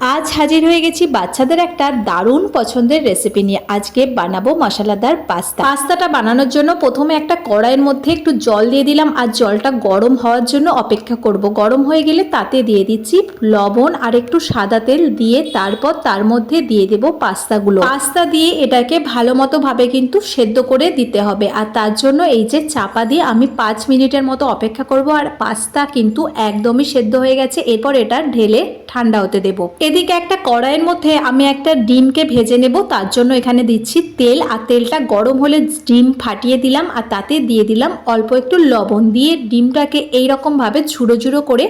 আজ হাজির হয়ে গেছি বাচ্চাদের একটা দারুণ পছন্দের রেসিপি নিয়ে। আজকে বানাবো মশলাদার পাস্তা। পাস্তাটা বানানোর জন্য প্রথমে একটা কড়াইয়ের মধ্যে একটু জল দিয়ে দিলাম আর জলটা গরম হওয়ার জন্য অপেক্ষা করব। গরম হয়ে গেলে তাতে দিয়ে দিচ্ছি লবণ আর একটু সাদা তেল দিয়ে তারপর তার মধ্যে দিয়ে দেব পাস্তাগুলো। পাস্তা দিয়ে এটাকে ভালো মতো ভাবে কিন্তু সেদ্ধ করে দিতে হবে আর তার জন্য এই যে চাপা দিয়ে আমি পাঁচ মিনিটের মতো অপেক্ষা করব আর পাস্তা কিন্তু একদমই সেদ্ধ হয়ে গেছে। এরপর এটা ঢেলে ঠান্ডা হতে দেব। এদিকে একটা কড়াইয়ের মধ্যে আমি একটা ডিমকে ভেজে নেব, তার জন্য এখানে দিচ্ছি তেল আর তেলটা গরম হলে ডিম ফাটিয়ে দিলাম আর তাতে দিয়ে দিলাম অল্প একটু লবণ দিয়ে ডিমটাকে এইরকম ভাবে ঝুড়ো ঝুড়ো করে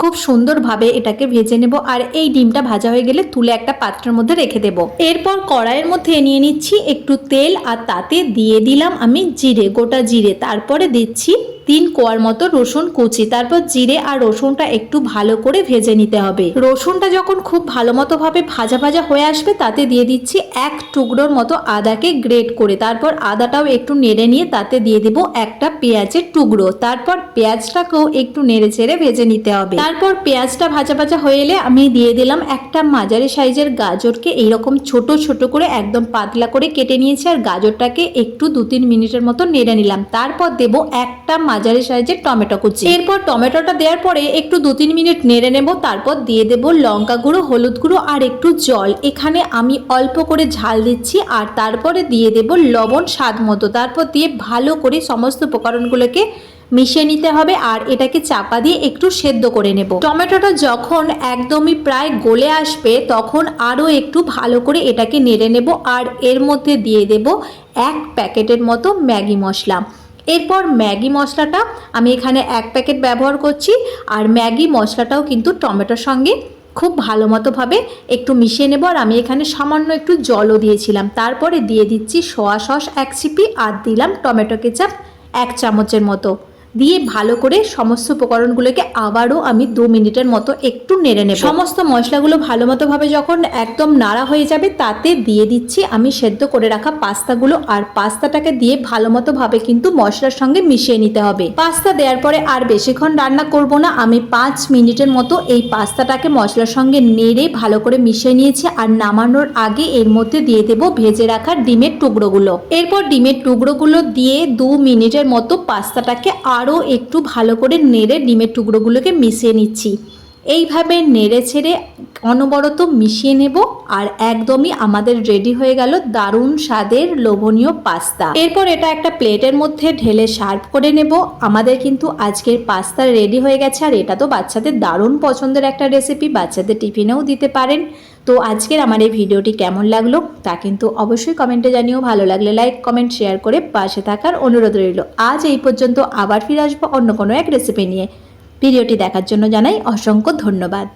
খুব সুন্দরভাবে এটাকে ভেজে নেব আর এই ডিমটা ভাজা হয়ে গেলে তুলে একটা পাত্রের মধ্যে রেখে দেব। এরপর কড়াইয়ের মধ্যে নিয়ে নিচ্ছি একটু তেল আর তাতে দিয়ে দিলাম আমি জিরে, গোটা জিরে, তারপরে দিচ্ছি তিন কোয়ার মতো রসুন কুচি, তারপর জিরে আর রসুনটা একটু ভালো করে ভেজে নিতে হবে। রসুনটা যখন খুব ভালো মতো ভাবে ভাজা ভাজা হয়ে আসবে, তাতে দিয়ে দিচ্ছি এক টুকরোর মতো আদাকে গ্রেট করে। তারপর আদাটাও একটু নেড়ে নিয়ে তাতে দিয়ে দেব একটা পেঁয়াজের টুকরো। তারপর পেঁয়াজটাকেও একটু নেড়ে চেড়ে ভেজে নিতে হবে। তারপর পেঁয়াজটা ভাজা ভাজা হয়ে এলে আমি দিয়ে দিলাম একটা মাঝারি সাইজের গাজরকে। এইরকম ছোট ছোট করে একদম পাতলা করে কেটে নিয়েছি আর গাজরটাকে একটু দু তিন মিনিটের মতো নেড়ে নিলাম। তারপর দেব একটা মাঝারি সাইজের টমেটো কুচি। এরপর টমেটোটা দেওয়ার পরে একটু দু তিন মিনিট নেড়ে নেব, তারপর দিয়ে দেব লঙ্কা গুঁড়ো, হলুদ গুঁড়ো আর একটু জল। এখানে আমি অল্প করে ঝাল দিচ্ছি আর তারপরে দিয়ে দেব লবণ স্বাদ মতো। তারপর দিয়ে ভালো করে সমস্ত উপকরণগুলোকে মিশিয়ে নিতে হবে আর এটাকে চাপা দিয়ে একটু সেদ্ধ করে নেব। টমেটোটা যখন একদমই প্রায় গলে আসবে, তখন আরও একটু ভালো করে এটাকে নেড়ে নেব আর এর মধ্যে দিয়ে দেব এক প্যাকেটের মতো ম্যাগি মশলা। এরপর ম্যাগি মশলাটা আমি এখানে এক প্যাকেট ব্যবহার করছি, আর ম্যাগি মশলাটাও কিন্তু টমেটোর সঙ্গে খুব ভালো মতোভাবে একটু মিশিয়ে নেব, আর আমি এখানে সামান্য একটু জলও দিয়েছিলাম। তারপরে দিয়ে দিচ্ছি সোয়া সস এক সিপি, আর দিলাম টমেটো কেচাপ এক চামচের মতো। দিয়ে ভালো করে সমস্ত উপকরণগুলোকে আবারও আমি দু মিনিটের মতো একটু নেড়ে নেব। সমস্ত মশলাগুলো ভালো মতোভাবে যখন একদম নাড়া হয়ে যাবে, তাতে দিয়ে দিচ্ছি আমি সেদ্ধ করে রাখা পাস্তাগুলো। আর পাস্তাটাকে দিয়ে ভালো মতোভাবে কিন্তু মশলার সঙ্গে মিশিয়ে নিতে হবে। পাস্তা দেওয়ার পরে আর বেশিক্ষণ রান্না করব না। আমি পাঁচ মিনিটের মতো এই পাস্তাটাকে মশলার সঙ্গে নেড়ে ভালো করে মিশিয়ে নিয়েছি। আর নামানোর আগে এর মধ্যে দিয়ে দেব ভেজে রাখা ডিমের টুকরোগুলো। এরপর ডিমের টুকরোগুলো দিয়ে দু মিনিটের মতো পাস্তাটাকে আরও একটু ভালো করে নেড়ে ডিমের টুকরোগুলোকে মিশিয়ে নিচ্ছি। এইভাবে নেড়ে ছেড়ে অনবরত মিশিয়ে নেব আর একদমই আমাদের রেডি হয়ে গেল দারুণ স্বাদের লোভনীয় পাস্তা। এরপর এটা একটা প্লেটের মধ্যে ঢেলে সার্ভ করে নেব। আমাদের কিন্তু আজকের পাস্তা রেডি হয়ে গেছে আর এটা তো বাচ্চাদের দারুণ পছন্দের একটা রেসিপি। বাচ্চাদের টিফিনেও দিতে পারেন। তো আজকের আমার এই ভিডিওটি কেমন লাগল তা কিন্তু অবশ্যই কমেন্টে জানিও। ভালো লাগলে লাইক কমেন্ট শেয়ার করে পাশে থাকার অনুরোধ রইল। আজ এই পর্যন্ত আবার ফিরে আসব অন্য কোনো এক রেসিপি নিয়ে। ভিডিওটি দেখার জন্য জানাই অসংখ্য ধন্যবাদ।